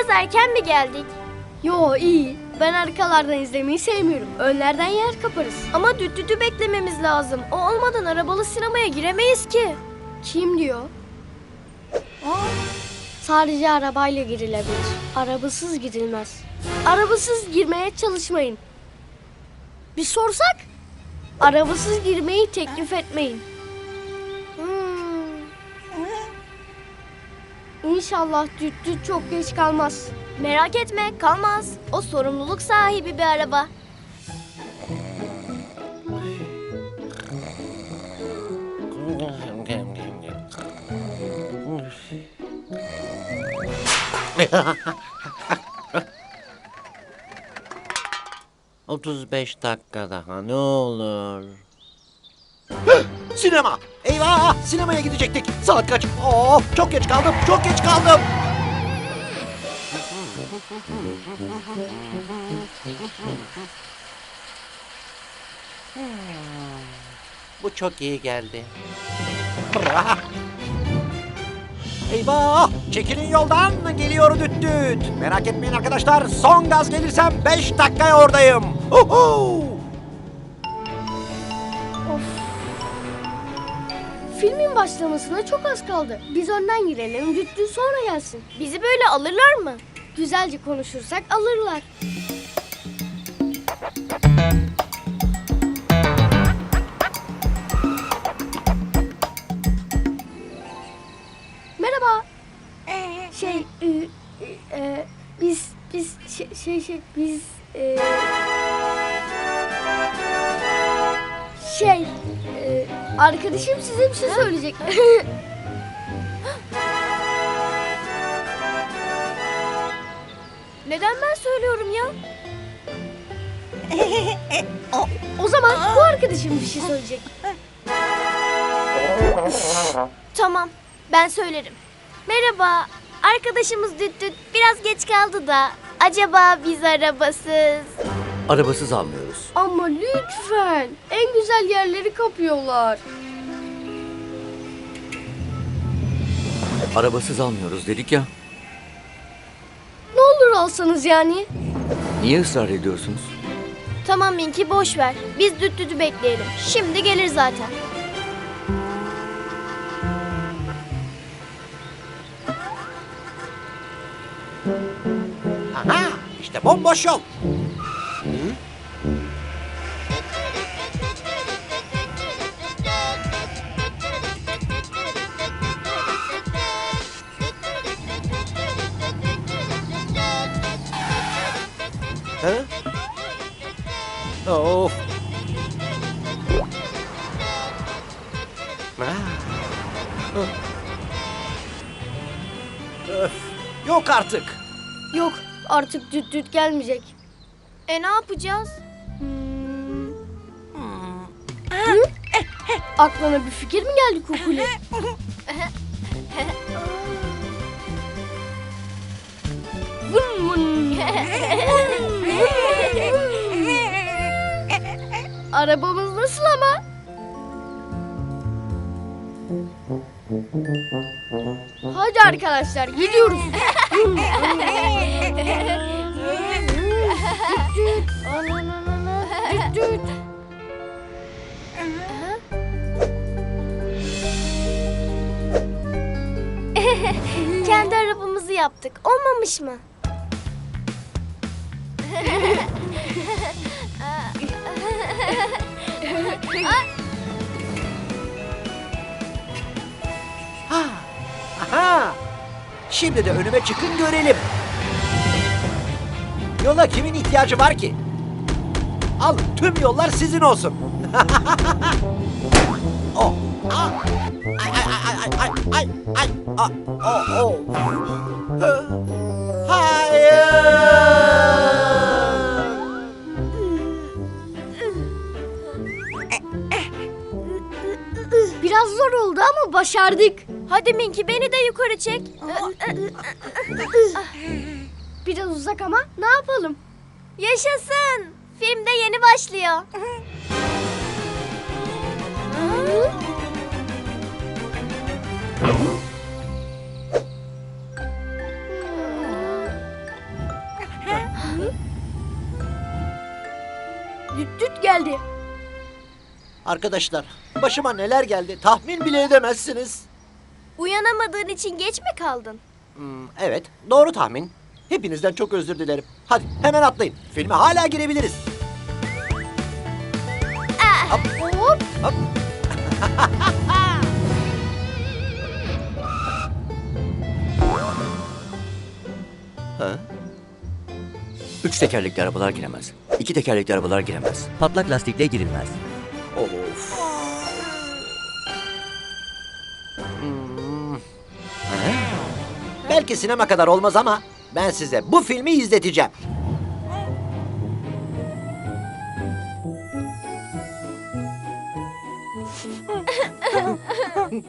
Biraz erken mi geldik? Yo iyi. Ben arkalardan izlemeyi sevmiyorum. Önlerden yer kaparız. Ama düt dütü beklememiz lazım. O olmadan arabalı sinemaya giremeyiz ki. Kim diyor? Aa, sadece arabayla girilebilir. Arabasız girilmez. Arabasız girmeye çalışmayın. Bir sorsak? Arabasız girmeyi teklif etmeyin. İnşallah düt çok geç kalmaz. Merak etme kalmaz. O sorumluluk sahibi bir araba. Otuz beş dakika daha ne olur. Sinema. Eyvah sinemaya gidecektik. Saat kaç? Oo, çok geç kaldım. Çok geç kaldım. Bu çok iyi geldi. Eyvah! Çekilin yoldan. Geliyor düt düt. Merak etmeyin arkadaşlar. Son gaz gelirsem 5 dakikaya oradayım. Uhu! Filmin başlamasına çok az kaldı. Biz önden girelim, düt sonra gelsin. Bizi böyle alırlar mı? Güzelce konuşursak alırlar. Merhaba. Şey, e, e, e, biz, biz, şey, şey, şey, biz, e, arkadaşım size bir şey söyleyecek. Neden ben söylüyorum ya? o zaman bu arkadaşım bir şey söyleyecek. Tamam ben söylerim. Merhaba arkadaşımız düt düt biraz geç kaldı da. Acaba biz arabasız? Arabasız almıyoruz. Ama lütfen. En güzel yerleri kapıyorlar. Arabasız almıyoruz dedik ya. Ne olur alsanız yani. Niye ısrar ediyorsunuz? Tamam Minki boş ver. Biz düt dütü bekleyelim. Şimdi gelir zaten. Aha! İşte bomboş yol. Ha? Of. Ah. Öf. Yok artık. Yok artık düt düt gelmeyecek. E ne yapacağız? Hmm. Hı? Aklına bir fikir mi geldi Kukuli? Vın vın. Arabamız nasıl ama? Hadi arkadaşlar gidiyoruz. Kendi arabamızı yaptık. Olmamış mı? Ha. Aha! Şimdi de önüme çıkın görelim. Yola kimin ihtiyacı var ki? Al tüm yollar sizin olsun. oh. Ah. Ay ay ay ay ay ay. Ah. Oh, oh. oldu ama başardık. Hadi Minki beni de yukarı çek. Biraz uzak ama ne yapalım? Yaşasın. Film de yeni başlıyor. Düt düt geldi. Arkadaşlar başıma neler geldi tahmin bile edemezsiniz. Uyanamadığın için geç mi kaldın? Hmm, evet doğru tahmin. Hepinizden çok özür dilerim. Hadi hemen atlayın. Filme hala girebiliriz. Ah, Hop. hop. Hop. ha? Üç tekerlekli arabalar giremez. İki tekerlekli arabalar giremez. Patlak lastikle girilmez. Belki sinema kadar olmaz ama ben size bu filmi izleteceğim.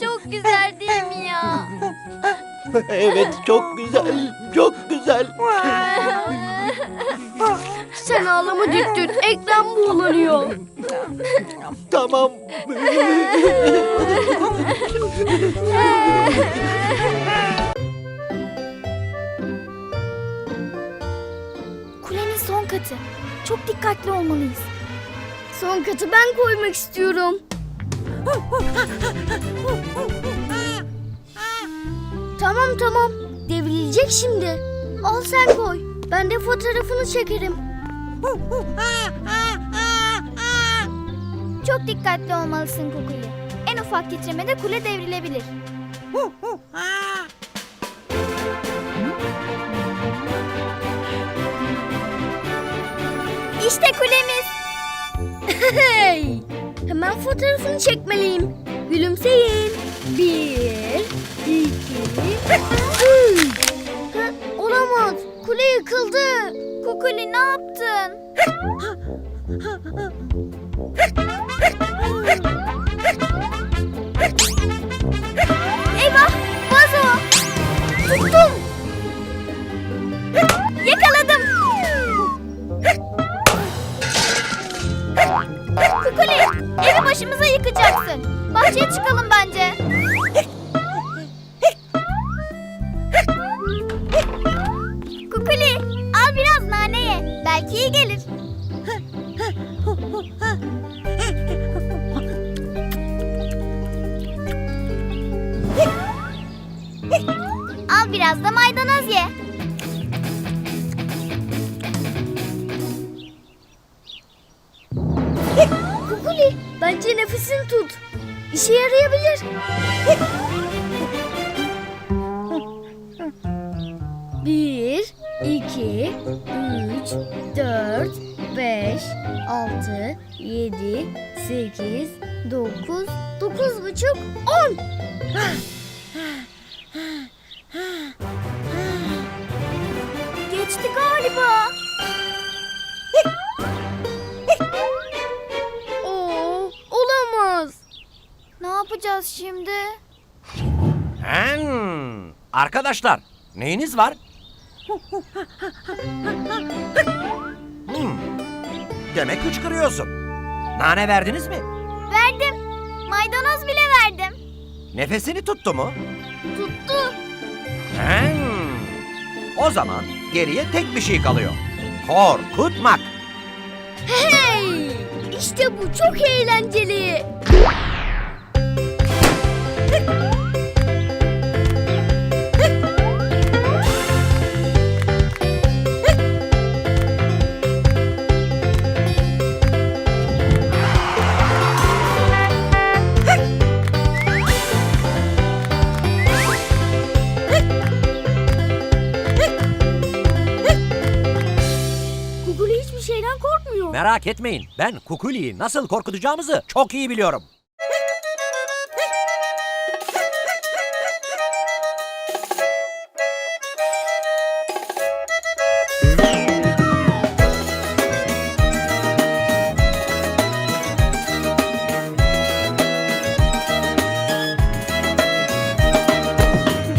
Çok güzel değil mi ya? evet çok güzel, çok güzel. Sen ağlama düt düt. Ekran buğulanıyor. tamam. Katı. Çok dikkatli olmalıyız. Son katı ben koymak istiyorum. tamam tamam. Devrilecek şimdi. Al sen koy. Ben de fotoğrafını çekerim. Çok dikkatli olmalısın Kukuli. En ufak titremede kule devrilebilir. İşte kulemiz. Hey! Hemen fotoğrafını çekmeliyim. Gülümseyin. Bir, iki, üç. Ha, olamaz. Kule yıkıldı. Kukuli ne yaptın? Bahçeye çıkalım bence. Kukuli al biraz nane ye. Belki iyi gelir. Şimdi? Hmm. Arkadaşlar neyiniz var? Hmm. Demek hıçkırıyorsun. Nane verdiniz mi? Verdim. Maydanoz bile verdim. Nefesini tuttu mu? Tuttu. Hmm. O zaman geriye tek bir şey kalıyor. Korkutmak. Hey! İşte bu çok eğlenceli. Merak etmeyin. Ben Kukuli'yi nasıl korkutacağımızı çok iyi biliyorum.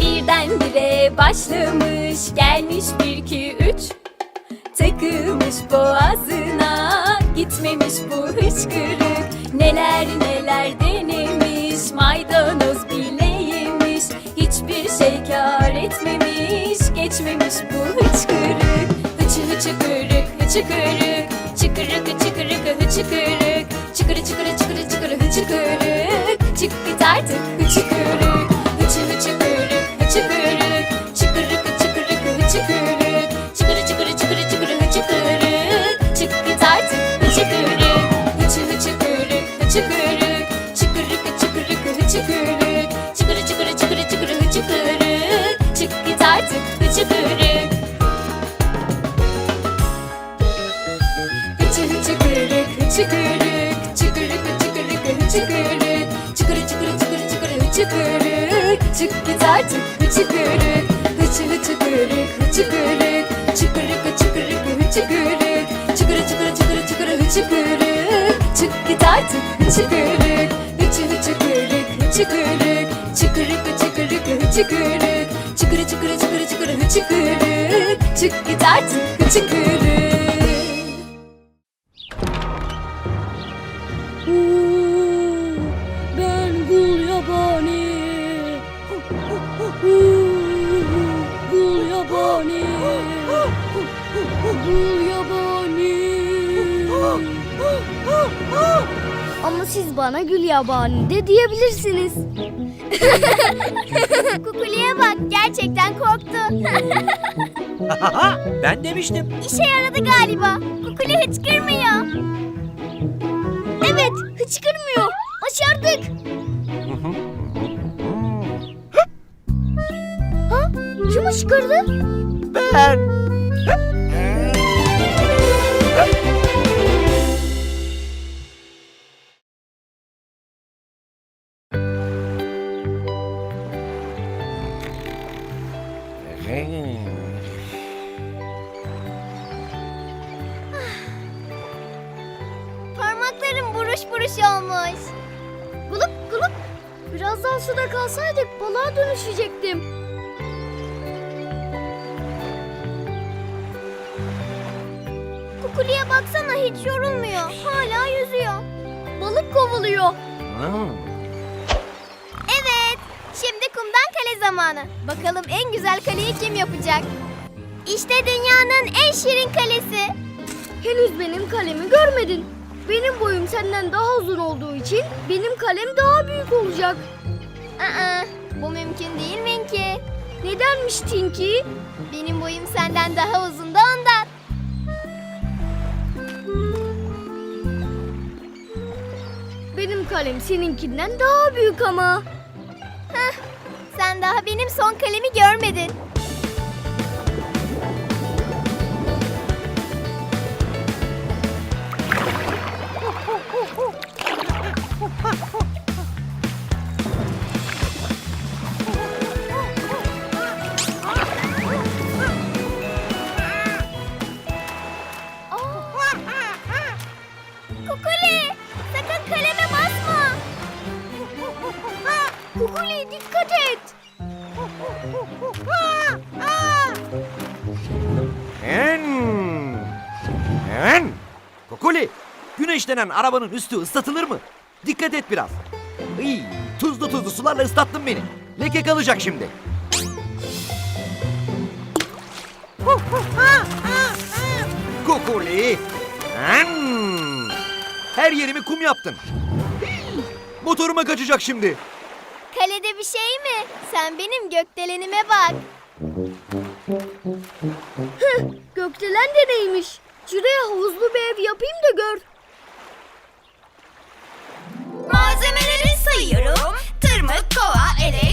Birdenbire başlamış gelmiş bir iki üç Takılmış boğazına gitmemiş bu hıçkırık. Neler neler denemiş maydanoz bile yemiş. Hiçbir şey kar etmemiş geçmemiş bu hıçkırık. Hıçı hıçı kırık hıçı kırık. Çıkırık çıkırık hıçı kırık. Hıçı kırık. Çık git artık hıçı kırık kırık hıçı kırık Çıkırı çıkırı çıkırı çıkırı hıçı kırık Çık git artık hıçı kırık Hıçı hıçı kırık hıçı kırık Çıkırık hıçı kırık hıçı kırık Çıkırı çıkırı çıkırı çıkırı hıçı kırık Çık git artık hıçı kırık Hıçı hıçı kırık hıçı kırık Çıkırık hıçı kırık hıçı kırık Çıkırı çıkırı çıkırı çıkırı hıçı kırık Çık git artık hıçı Gul yabani. Ama siz bana gül yabani de diyebilirsiniz. Kukuli'ye bak gerçekten korktu. ben demiştim. İşe yaradı galiba. Kukuli hıçkırmıyor. Evet hıçkırmıyor. Başardık. ha? Kim hıçkırdı? Ben. Buruş buruş olmuş. Gulup gulup. Biraz daha suda kalsaydık balığa dönüşecektim. Kukuli'ye baksana hiç yorulmuyor. Hala yüzüyor. Balık kovalıyor. Evet. Şimdi kumdan kale zamanı. Bakalım en güzel kaleyi kim yapacak? İşte dünyanın en şirin kalesi. Henüz benim kalemi görmedin. Benim boyum senden daha uzun olduğu için benim kalem daha büyük olacak. Aa, bu mümkün değil Minki. Nedenmiş Tinky? Benim boyum senden daha uzun da ondan. Benim kalem seninkinden daha büyük ama. Sen daha benim son kalemi görmedin. En. Kukuli. Güneş denen arabanın üstü ıslatılır mı? Dikkat et biraz. Iy, tuzlu tuzlu sularla ıslattın beni. Leke kalacak şimdi. Kukuli. En. Her yerimi kum yaptın. Motoruma kaçacak şimdi. Kalede bir şey mi? Sen benim gökdelenime bak. Gökdelen de neymiş? Şuraya havuzlu bir ev yapayım da gör. Malzemeleri sayıyorum. Tırmık, kova, elek,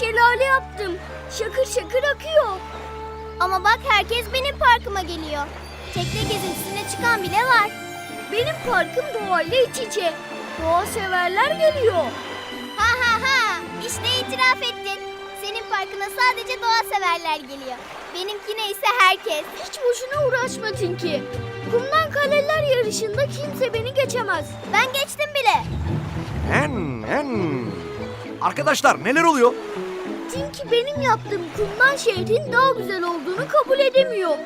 şelale yaptım. Şakır şakır akıyor. Ama bak herkes benim parkıma geliyor. Tekne gezintisine çıkan bile var. Benim parkım doğayla iç içe. Doğa severler geliyor. Ha ha ha işte itiraf ettin. Senin parkına sadece doğa severler geliyor. Benimkine ise herkes. Hiç boşuna uğraşma Tinky. Kumdan kaleler yarışında kimse beni geçemez. Ben geçtim bile. En, en. Arkadaşlar neler oluyor? Tinky benim yaptığım kumdan şehrin daha güzel olduğunu kabul edemiyor.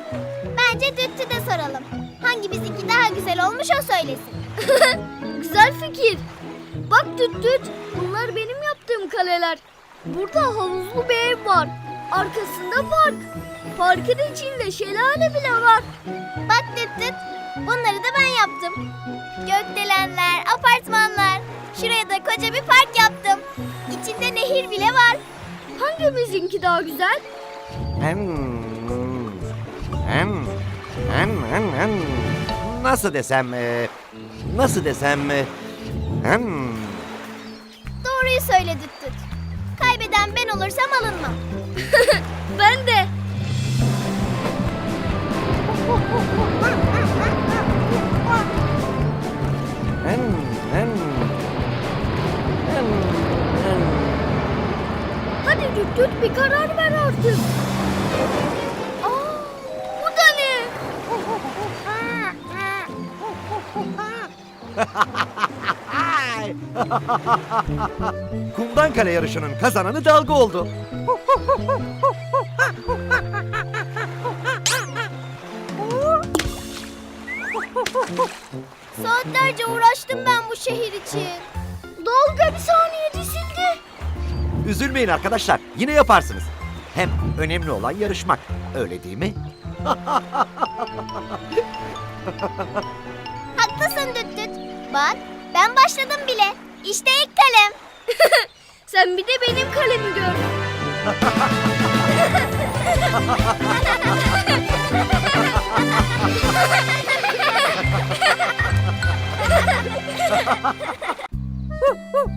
Bence Düttü de soralım. Hangi bizimki daha güzel olmuş o söylesin. Güzel fikir. Bak düt düt, bunlar benim yaptığım kaleler. Burada havuzlu bir ev var. Arkasında park. Parkın içinde şelale bile var. Bak Düt Düt, bunları da ben yaptım. Gökdelenler, apartmanlar. Şuraya da koca bir park yaptım. İçinde nehir bile var. Hangimizinki daha güzel? En, en, en, en, en. Nasıl desem, e, nasıl desem, e, en. Doğruyu söyle Düt Düt. Kaybeden ben olursam alınmam. Ben de. En, düt düt bir karar ver artık. Aa, bu da ne? Kumdan kale yarışının kazananı dalga oldu. Saatlerce uğraştım ben bu şehir için. Dalga bir. Üzülmeyin arkadaşlar, yine yaparsınız. Hem önemli olan yarışmak, öyle değil mi? Haklısın Düt Düt. Bak ben başladım bile. İşte ilk kalem. Sen bir de benim kalemi gör.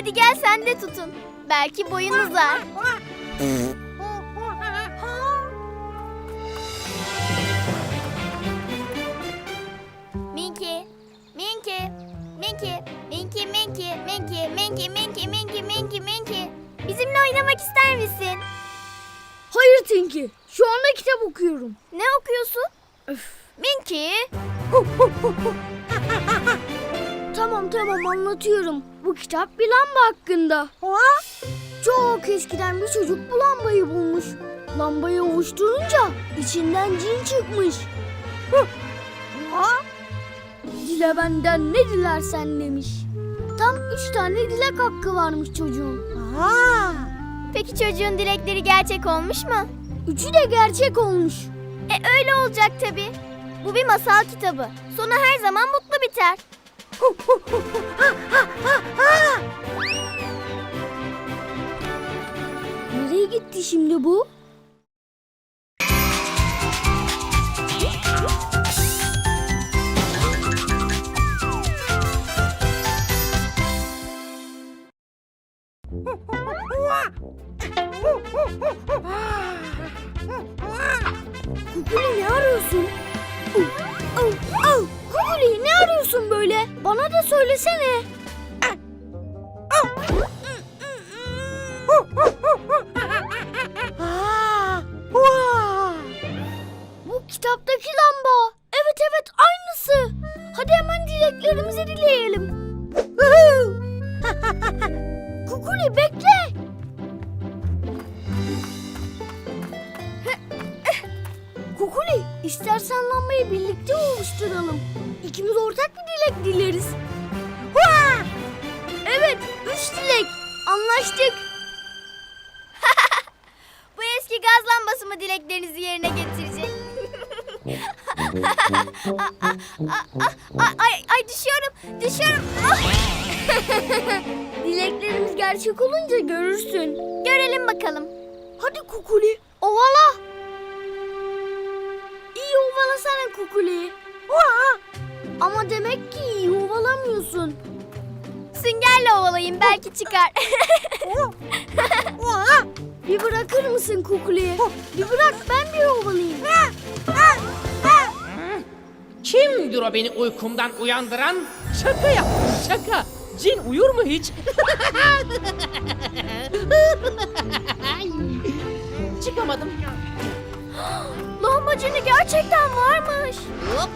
hadi gel sen de tutun. Belki boyun uzar. Minki, Minki, Minki, Minki, Minki, Minki, Minki, Minki, Minki, Minki, Minki. Bizimle oynamak ister misin? Hayır Tinky. Şu anda kitap okuyorum. Ne okuyorsun? Minki. Tamam tamam anlatıyorum. Kitap bir lamba hakkında. Çok eskiden bir çocuk bu lambayı bulmuş. Lambayı ovuşturunca içinden cin çıkmış. Dile benden ne dilersen demiş. Tam üç tane dilek hakkı varmış çocuğun. Peki çocuğun dilekleri gerçek olmuş mu? Üçü de gerçek olmuş. E öyle olacak tabii. Bu bir masal kitabı. Sonu her zaman mutlu biter. Nereye gitti şimdi bu? Gerçek olunca görürsün. Görelim bakalım. Hadi Kukuli, ovala. İyi ovalasana Kukuli. Ama demek ki iyi ovalamıyorsun. Süngerle ovalayayım belki çıkar. Bir bırakır mısın Kukuli? Bir bırak ben bir ovalayayım. Kimdir o beni uykumdan uyandıran? Şaka yaptım şaka. Cin uyur mu hiç? Çıkamadım. Lahmacunu gerçekten varmış. Hop.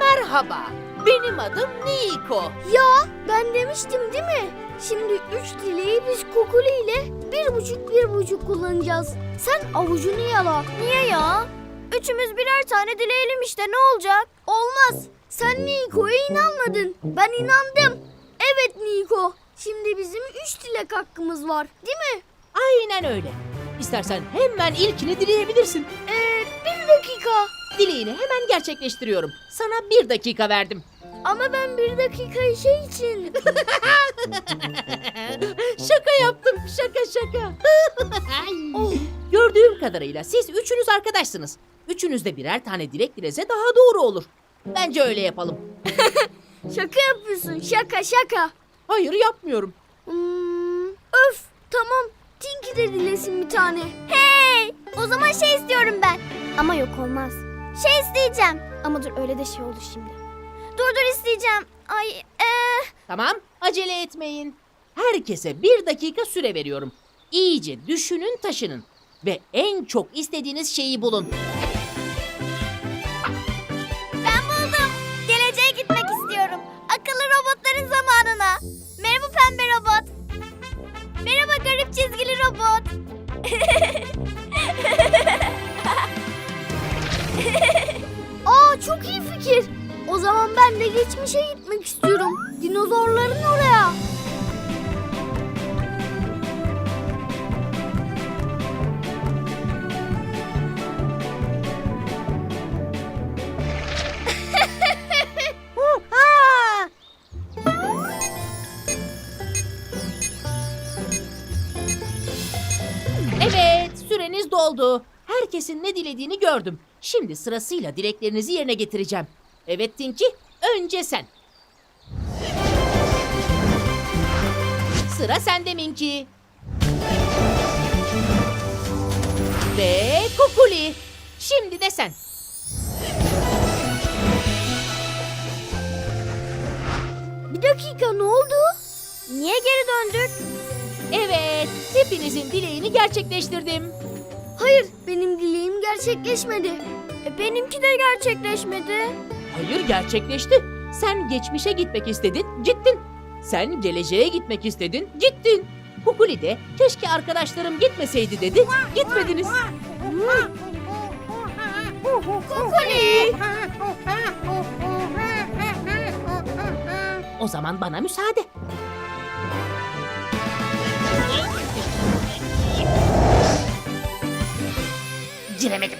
Merhaba. Benim adım Niko. Ya ben demiştim değil mi? Şimdi üç dileği biz Kukuli ile bir buçuk bir buçuk kullanacağız. Sen avucunu yala. Niye ya? Üçümüz birer tane dileyelim işte ne olacak? Olmaz. Sen Niko'ya inanmadın. Ben inandım. Evet Niko. Şimdi bizim üç dilek hakkımız var. Değil mi? Aynen öyle. İstersen hemen ilkini dileyebilirsin. Ee, bir dakika. Dileğini hemen gerçekleştiriyorum. Sana bir dakika verdim. Ama ben bir dakikayı şey için... şaka yaptım şaka şaka. Oh. Gördüğüm kadarıyla siz üçünüz arkadaşsınız. Üçünüz de birer tane dilek dilese daha doğru olur. Bence öyle yapalım. Şaka yapıyorsun. Şaka şaka. Hayır yapmıyorum. Hmm, öf. Tamam. Tinky de dilesin bir tane. Hey! O zaman şey istiyorum ben. Ama yok olmaz. Şey isteyeceğim. Ama dur öyle de şey oldu şimdi. Dur dur isteyeceğim. Ay eh. Tamam acele etmeyin. Herkese bir dakika süre veriyorum. İyice düşünün taşının. Ve en çok istediğiniz şeyi bulun. Merhaba garip çizgili robot. Aa çok iyi fikir. O zaman ben de geçmişe gitmek istiyorum. Dinozorların oraya. Doldu. Herkesin ne dilediğini gördüm. Şimdi sırasıyla dileklerinizi yerine getireceğim. Evet Tinky önce sen. Sıra sende Minky. Ve Kukuli. Şimdi de sen. Bir dakika ne oldu? Niye geri döndük? Evet, hepinizin dileğini gerçekleştirdim. Hayır benim dileğim gerçekleşmedi. E, benimki de gerçekleşmedi. Hayır gerçekleşti. Sen geçmişe gitmek istedin, gittin. Sen geleceğe gitmek istedin, gittin. Kukuli de keşke arkadaşlarım gitmeseydi dedi, gitmediniz. Kukuli. O zaman bana müsaade. じハめて。